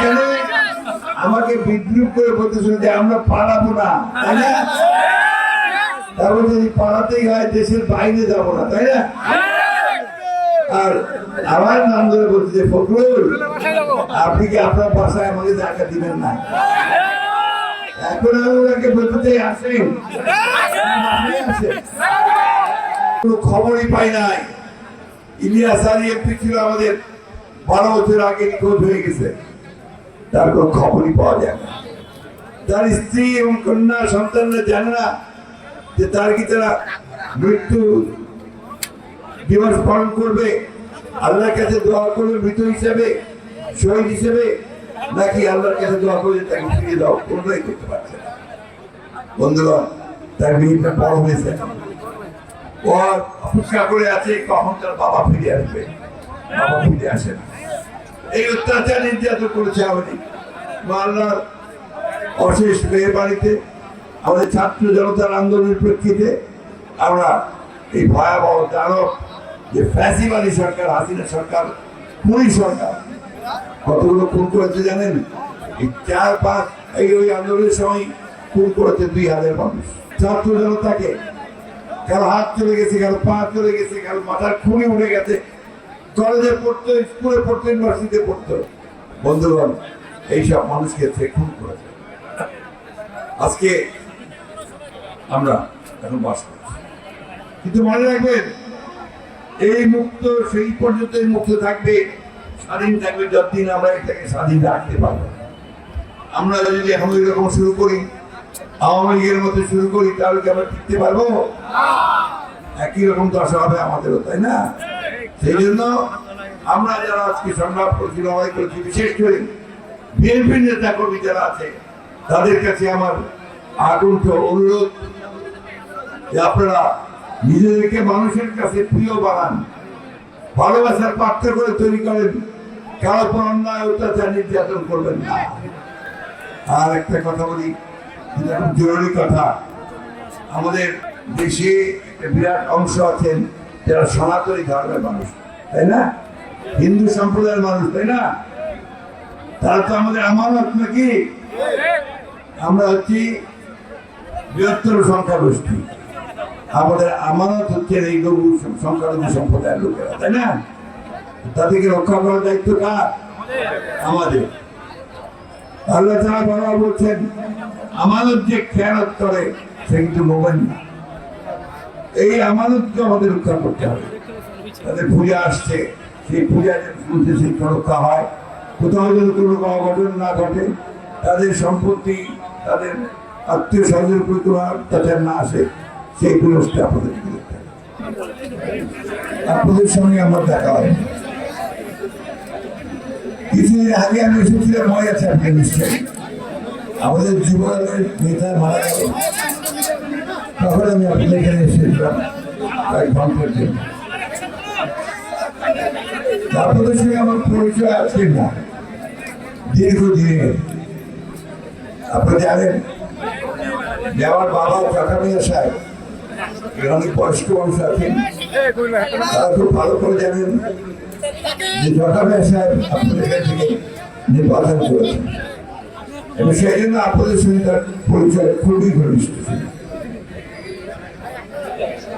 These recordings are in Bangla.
মাঝখানে আমাকে বিদ্রুপ করে বলতেছিল যে আমরা পালাবো না, তাই না? তারপর যদি পালাতেই হয়, দেশের বাইরে যাব না, তাই না? আর আমার নাম ধরে বলছে যে, ফখরুল, আপনি কি আপনার বাসায় আমাকে জায়গা দিবেন না? এখন আমি ওনাকে বলতে আসেন। কোনো খবরই পাই নাই। ইলিয়াস আলী এমপি ছিল আমাদের, বারো বছর আগে নিখোঁজ হয়ে গেছে। তার কোনো খবরই পাওয়া যায় না। তার স্ত্রী এবং কন্যা, সন্তানরা জানে না যে তার কি তারা মৃত্যু দিবস পালন করবে, আল্লাহর কাছে দোয়া করবে মৃত হিসেবে, শহীদ হিসেবে, নাকি আল্লাহর কাছে দোয়া করবে তাকে ফিরিয়ে দাও? কোনটাই করতে পারছে না। বন্ধুগণ, তার মেয়েটা বড় হয়েছে। ও অপেক্ষা করে আছে, কখন তার বাবা ফিরে আসবে? বাবা ফিরে আসে না। এই অত্যাচার নির্যাতন করেছে আমাদের। আল্লাহর অশেষ মেহরবানিতে আমাদের ছাত্র জনতার আন্দোলনের প্রেক্ষিতে আমরা এই ভয়াবহ দানব যে ফ্যাসিবাদী সরকার, হাসিনা সরকার, খুনি সরকার, কতগুলো খুন করেছে জানেন? এই চার পাঁচ, এই ওই আন্দোলনের সময় খুন করেছে দুই হাজার মানুষ। ছাত্র জনতাকে কারও হাত চলে গেছে, কারও পা চলে গেছে, কারও মাথার খুনি উঠে গেছে। কলেজে পড়তো, স্কুলে পড়তো, ইউনিভার্সিটিতে পড়তো। বন্ধুগণ, এইসব মানুষকে খুন করেছে আজকে আমরা এখন বাস করছি। কিন্তু মনে রাখবেন, এই মুক্ত, সেই পর্যন্তই মুক্ত থাকবে, স্বাধীন থাকবে যতদিন আমরা এটাকে স্বাধীন রাখতে পারব আমরা যদি এখন এরকম শুরু করি, আওয়ামী লীগের মতো শুরু করি, তাহলে কি আমরা টিকতে পারব? একই রকম দশা হবে আমাদেরও, তাই না? সেই জন্য আমরা যারা আজকে সংগ্রাম করছি, লড়াই করছি, বিশেষ করে বিএনপির নেতা কর্মী যারা আছে, তাদের কাছে আমার আকুণ্ঠ অনুরোধ যে আপনারা নিজেদেরকে মানুষের কাছে প্রিয় বানান, ভালোবাসার পাত্র করে তৈরি করেন, কারও পর অন্যায়, অত্যাচার, নির্যাতন করবেন না। আর একটা কথা বলি জরুরি কথা, আমাদের দেশে একটা বিরাট অংশ আছেন যারা সনাতনী ধর্মের মানুষ, তাই না? হিন্দু সম্প্রদায়ের মানুষ, তাই না? তারা তো আমাদের আমানত নাকি? আমরা হচ্ছি বৃহত্তর সংখ্যাগোষ্ঠী। আমাদের আমানত হচ্ছে এই লঘু সংখ্যালঘু সম্প্রদায়ের লোকেরা, তাই না? তাদেরকে রক্ষা করার দায়িত্ব কার? আমাদের। আল্লাহ তারা বলছেন, আমানত যে খেয়ালত করে, সে কিন্তু মোবাইল না। এই আমানতকে আমাদের রক্ষা করতে হবে। তাদের পূজা আসছে, সেই পূজা মধ্যে সেই রক্ষা হয়। কোথাও যদি কোনো অঘটন না ঘটে, তাদের সম্পত্তি, তাদের আত্মীয় স্বজনের উপরে কোনো না আসে, সেই ব্যবস্থা আপনাদের। আপনাদের সঙ্গে আমার দেখা হয়। কিছুদিন আগে আমি এসেছিলাম মনে আছে আপনি নিশ্চয়ই। আমাদের যুবদলের নেতা মারা গেল তখন আমি আপনাদের এখানে এসেছিলাম কয়েক ঘণ্টার জন্য আপনাদের সঙ্গে আমার পরিচয় আছে না, দীর্ঘদিনের। আপনি জানেন, যে আমার বাবা কাকামিয়া সাহেব অনেক বয়স্ক মানুষ আছেন, তারা খুব ভালো করে জানেন যে জটামিয়া সাহেব আপনাদের কাছ নির্বাচন করেছেন। এবং সেই জন্য আপনাদের সঙ্গে তার পরিচয় খুবই ঘনিষ্ঠ ছিল।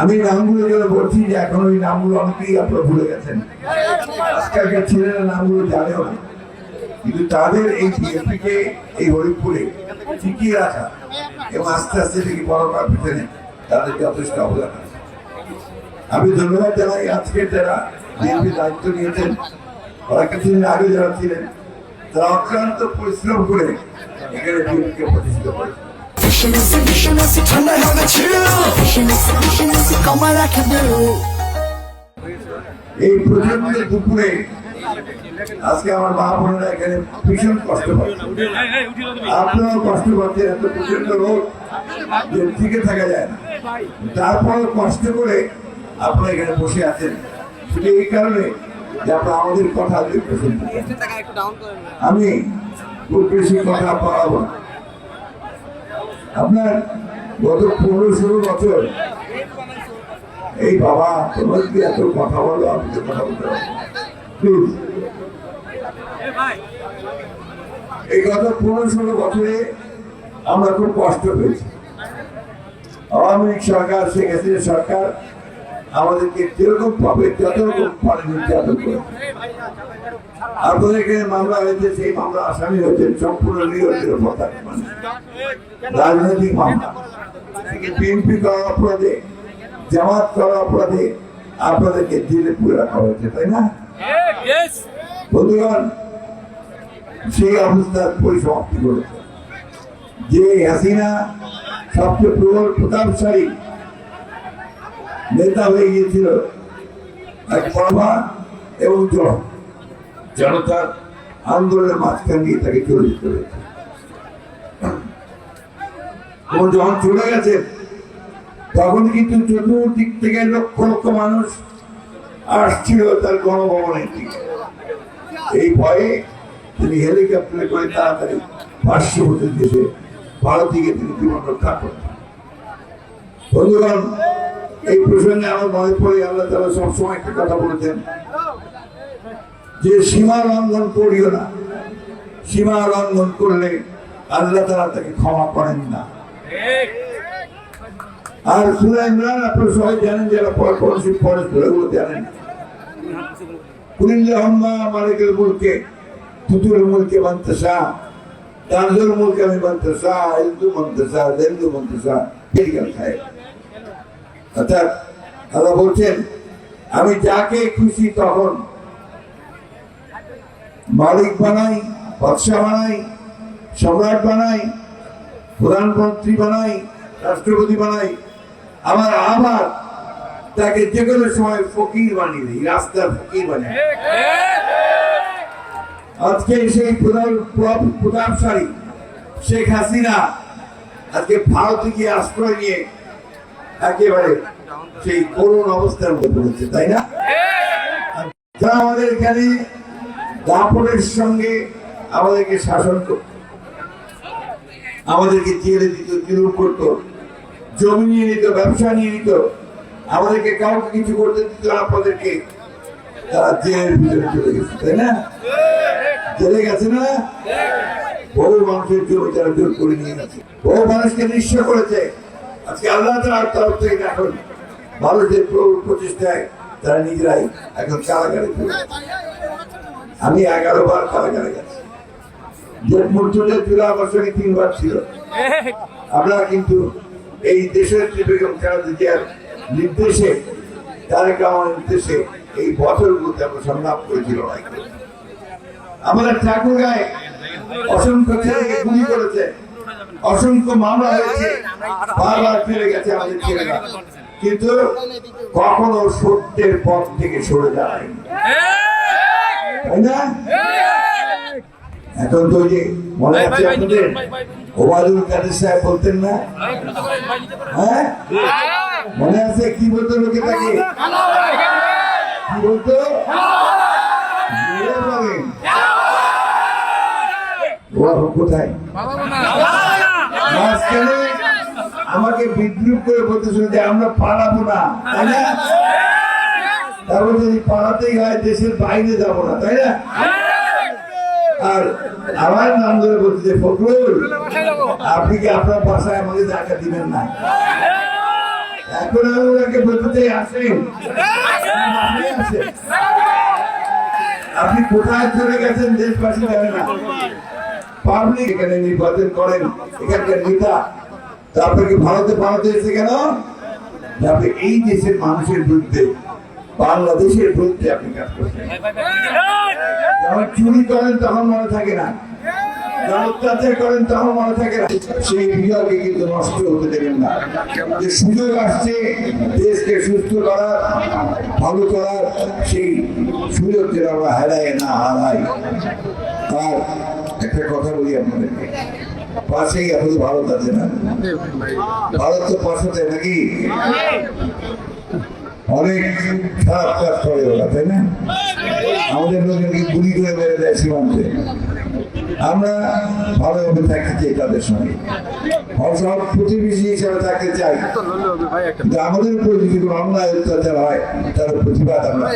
আমি নামগুলো বলছি যে এখন ওই নামগুলো অনেকেই আপনারা ভুলে গেছেন। আজকালকার ছেলেরা নামগুলো জানেও না। কিন্তু তাদের এই বিএনপিকে এই হরিপুরে টিকিয়ে রাখা এবং আস্তে আস্তে পিছনে তাদের যথেষ্ট অবদান আছে। আমি ধন্যবাদ জানাই আজকের যারা বিএনপি দায়িত্ব নিয়েছেন ওরা কিছুদিন আগে যারা ছিলেন, তারা অক্লান্ত পরিশ্রম করে এখানে বিএনপিকে প্রতিষ্ঠিত Vision is a vision is a turn have a chill. Vision is a is a come on, I can do. এই প্রচণ্ড দুপুরে আজকে আমার মা বোনেরা এখানে ভীষণ কষ্ট পাচ্ছে। আপনারাও কষ্ট পাচ্ছেন এত প্রচণ্ড রোগ যে টিকে থাকা যায় না। তারপর কষ্ট করে আপনারা এখানে বসে আছেন। শুধু এই কারণে যে আমাদের কথা আমি খুব বেশি কথা পাওয়াবো না। আপনার গত পনেরো ষোলো বছর এই বাবা তোমার কি এত কথা বলো? আমি কথা বলতে। Please, এই গত পনেরো ষোলো বছরে আমরা খুব কষ্ট পেয়েছি। আওয়ামী লীগ সরকার শেখ হাসিনা সরকার আমাদেরকে যেরকম পাবে যত রকম পারে আপনাদের মামলা হয়েছে, সেই মামলা আসামি হয়েছেন সম্পূর্ণ রাজনৈতিক মামলা। অপরাধে, জামাত অপরাধে আপনাদেরকে জেলে পুরে রাখা হয়েছে, তাই না? বন্ধুগণ, সেই অবস্থার পরিসমাপ্তি যে হাসিনা সবচেয়ে প্রবল প্রতাপশালী নেতা হয়ে গিয়েছিল এক বাবা এবং জন জনতার আন্দোলনের মাঝখান দিয়ে তাকে চলে যেতে হয়েছে। যখন চলে গেছেন তখন কিন্তু চতুর্দিক থেকে লক্ষ লক্ষ মানুষ আসছিল তার গণভবনের দিকে। এই ভয়ে তিনি হেলিকপ্টারে করে তাড়াতাড়ি পার্শ্ববর্তী দেশে ভারত থেকে তিনি জীবন রক্ষা করতেন বন্ধুগণ, এই প্রসঙ্গে আমার মনে পড়ে, আল্লাহ তালা সবসময় একটা কথা বলেছেন যে সীমা লঙ্ঘন করিও না, সীমা লঙ্ঘন করলে আল্লাহ তালা তাকে ক্ষমা করেন না। আর সুরা ইমরান আপনারা সবাই জানেন যারা পর পড়শি পরে সুরাগুলো জানেন। কুলিল্লাহম্মা মালিকুল মুলকে তুতুল মুলকে মন্তসা তানজুল মুলকে আমি মন্তসা ইলদু মন্তসা জেন্দু মন্তসা পেরিকাল খায় অর্থাৎ আল্লাহ বলছেন, আমি যাকে খুশি তখন মালিক বানাই, বাদশাহ বানাই, সম্রাট বানাই, প্রধানমন্ত্রী বানাই, রাষ্ট্রপতি বানাই, আমার আবার তাকে যে কোনো সময় ফকির বানিয়ে দিই রাস্তার ফকির বানিয়ে আজকে সেই প্রতাপশালী শেখ হাসিনা আজকে ভারতে গিয়ে আশ্রয় নিয়ে একেবারে সেই করুণ অবস্থার মধ্যে পড়েছে, তাই না? যারা আমাদের এখানে দাপটের সঙ্গে আমাদেরকে শাসন করত। আমাদেরকে জেলে দিত, জুলুম করত, জমি নিয়ে নিত, ব্যবসা নিয়ে নিত। আমাদেরকে কাউকে কিছু করতে দিত আপনাদেরকে তারা জেলের ভিতরে চলে গেছে, তাই না? জেলে গেছে না? বহু মানুষের জমি তারা জোর করে নিয়ে গেছে। বহু মানুষকে করেছে। আজকে আল্লাহ তার তরফ থেকে মানুষের প্রচেষ্টায় তারা নিজেরাই এখন কারাগারে চলে। আমি এগারো বার কারাগারে গেছি। যে তিনবার ছিল। আমরা কিন্তু এই দেশের বেগম খালেদা নির্দেশে নির্দেশে এই বছরগুলোতে আমরা সংগ্রাম করেছি লড়াই করেছি আমাদের ঠাকুর গায়ে অসংখ্য ছেলেকে গুলি করেছে, অসংখ্য মামলা হয়েছে, বারবার ফিরে গেছে আমাদের ছেলেরা। কিন্তু কখনো সত্যের পথ থেকে সরে দাঁড়ায়নি। তাই না? এখন তো যে মনে আছে আপনাদের ওবায়দুল কাদের সাহেব বলতেন না? হ্যাঁ? মনে আছে কি বলতো লোকে তাকে? কি বলতো? কোথায়? আমাকে বিদ্রুপ করে বলতেছিল যে আমরা পালাবো না তাই না? যদি দেশের বাইরে যাব না, তাই না? আর আমার নাম ধরে বলছে যে ফখরুল, আপনি কি আপনার বাসায় আমাকে দিবেন না? এখন আমি ওনাকে বলতে আসেন। আপনি কোথায় চলে গেছেন দেশবাসী জানে না। পাবলিক এখানে নির্বাচন করেন, এখানকার নেতা। তারপরে কি ভারতে ভারতে এসে কেন? আপনি এই দেশের মানুষের বিরুদ্ধে বাংলাদেশের বিরুদ্ধে আপনি কাজ করছেন। যখন চুরি করেন তখন মনে থাকে না। যখন অত্যাচার করেন তখন মনে থাকে না। সেই বিভাগে কিন্তু নষ্ট হতে দেবেন না। যে সুযোগ আসছে দেশকে সুস্থ করার ভালো করার সেই সুযোগ যেন আমরা হারাই না হারাই। আর একটা কথা বলি আপনাদেরকে। পাশেই ভারত আছে না? ভারত তো পাশে নাকি? অনেক খারাপ কাজ করে ওরা, তাই না? আমাদের লোকেরকে গুলি করে মেরে দেয় সীমান্তে? আমরা ভালোভাবে থাকতে চাই তাদের সঙ্গে। সব প্রতিবেশী হিসাবে থাকতে চাই। আমাদের উপর যদি কোনো অন্যায় অত্যাচার হয় তার প্রতিবাদ আমরা